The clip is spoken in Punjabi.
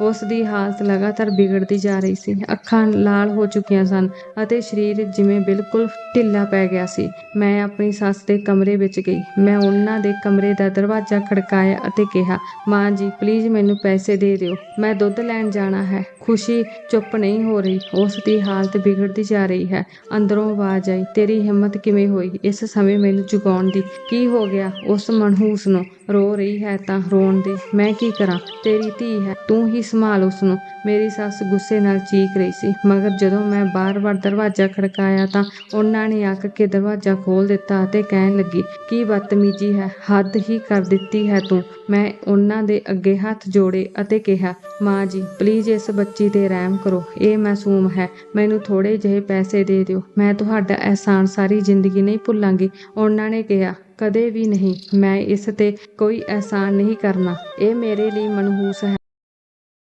ਉਸ ਦੀ ਹਾਲਤ ਲਗਾਤਾਰ ਵਿਗੜਦੀ ਜਾ ਰਹੀ ਸੀ। ਅੱਖਾਂ ਲਾਲ ਹੋ ਚੁੱਕੀਆਂ ਸਨ ਅਤੇ ਸਰੀਰ ਜਿਵੇਂ ਬਿਲਕੁਲ ਢਿੱਲਾ ਪੈ ਗਿਆ ਸੀ। ਮੈਂ ਆਪਣੀ ਸੱਸ ਦੇ ਕਮਰੇ ਵਿੱਚ ਗਈ। ਮੈਂ ਉਹਨਾਂ ਦੇ ਕਮਰੇ ਦਾ ਦਰਵਾਜ਼ਾ ਖੜਕਾਇਆ ਅਤੇ ਕਿਹਾ, ਮਾਂ ਜੀ ਪਲੀਜ਼ ਮੈਨੂੰ ਪੈਸੇ ਦੇ ਦਿਓ। ਮੈਂ ਦੁੱਧ ਲੈਣ ਜਾਣਾ ਹੈ। ਖੁਸ਼ੀ ਚੁੱਪ ਨਹੀਂ ਹੋ ਰਹੀ। ਉਸ ਦੀ ਹਾਲਤ ਵਿਗੜਦੀ ਜਾ ਰਹੀ ਹੈ। ਅੰਦਰੋਂ ਆਵਾਜ਼ ਆਈ, ਤੇਰੀ ਹਿੰਮਤ ਕਿਵੇਂ ਹੋਈ? ਇਸ ਸਮੇਂ ਮੈਨੂੰ ਜਗਾਉਣ ਦੀ। ਕੀ ਹੋ ਗਿਆ? ਉਸ ਮਨਹੂਸ ਨੂੰ ਰੋ ਰਹੀ ਹੈ ਤਾਂ ਰੋਣ ਦੇ। ਮੈਂ ਕੀ ਕਰਾਂ? ਤੇਰੀ ਧੀ ਹੈ, ਤੂੰ ਹੀ ਸੰਭਾਲ ਉਸ ਨੂੰ ਮੇਰੀ ਸੱਸ ਗੁੱਸੇ ਨਾਲ ਚੀਕ ਰਹੀ ਸੀ, ਮਗਰ ਜਦੋਂ ਮੈਂ ਬਾਰ-ਬਾਰ ਦਰਵਾਜ਼ਾ ਖੜਕਾਇਆ ਤਾਂ ਉਹਨਾਂ ਨੇ ਅੱਕ ਕੇ ਦਰਵਾਜ਼ਾ ਖੋਲ ਦਿੱਤਾ ਅਤੇ ਕਹਿਣ ਲੱਗੀ, ਕੀ ਬਦਤਮੀਜ਼ੀ ਹੈ? ਹੱਦ ਹੀ ਕਰ ਦਿੱਤੀ ਹੈ ਤੂੰ। ਮੈਂ ਉਹਨਾਂ ਦੇ ਅੱਗੇ ਹੱਥ ਜੋੜੇ ਅਤੇ ਕਿਹਾ, ਮਾਂ ਜੀ ਪਲੀਜ਼ ਇਸ ਬੱਚੀ ਤੇ ਰਹਿਮ ਕਰੋ। ਇਹ ਮਾਸੂਮ ਹੈ। ਮੈਨੂੰ ਥੋੜੇ ਜਿਹੇ ਪੈਸੇ ਦੇ ਦਿਓ। ਮੈਂ ਤੁਹਾਡਾ ਅਹਿਸਾਨ ਸਾਰੀ ਜ਼ਿੰਦਗੀ ਨਹੀਂ ਭੁੱਲਾਂਗੀ। ਉਹਨਾਂ ਨੇ ਕਿਹਾ ਕਦੇ ਵੀ ਨਹੀਂ। ਮੈਂ ਇਸ ਤੇ ਕੋਈ ਅਹਿਸਾਨ ਨਹੀਂ ਕਰਨਾ। ਇਹ ਮੇਰੇ ਲਈ ਮਨਹੂਸ ਹੈ।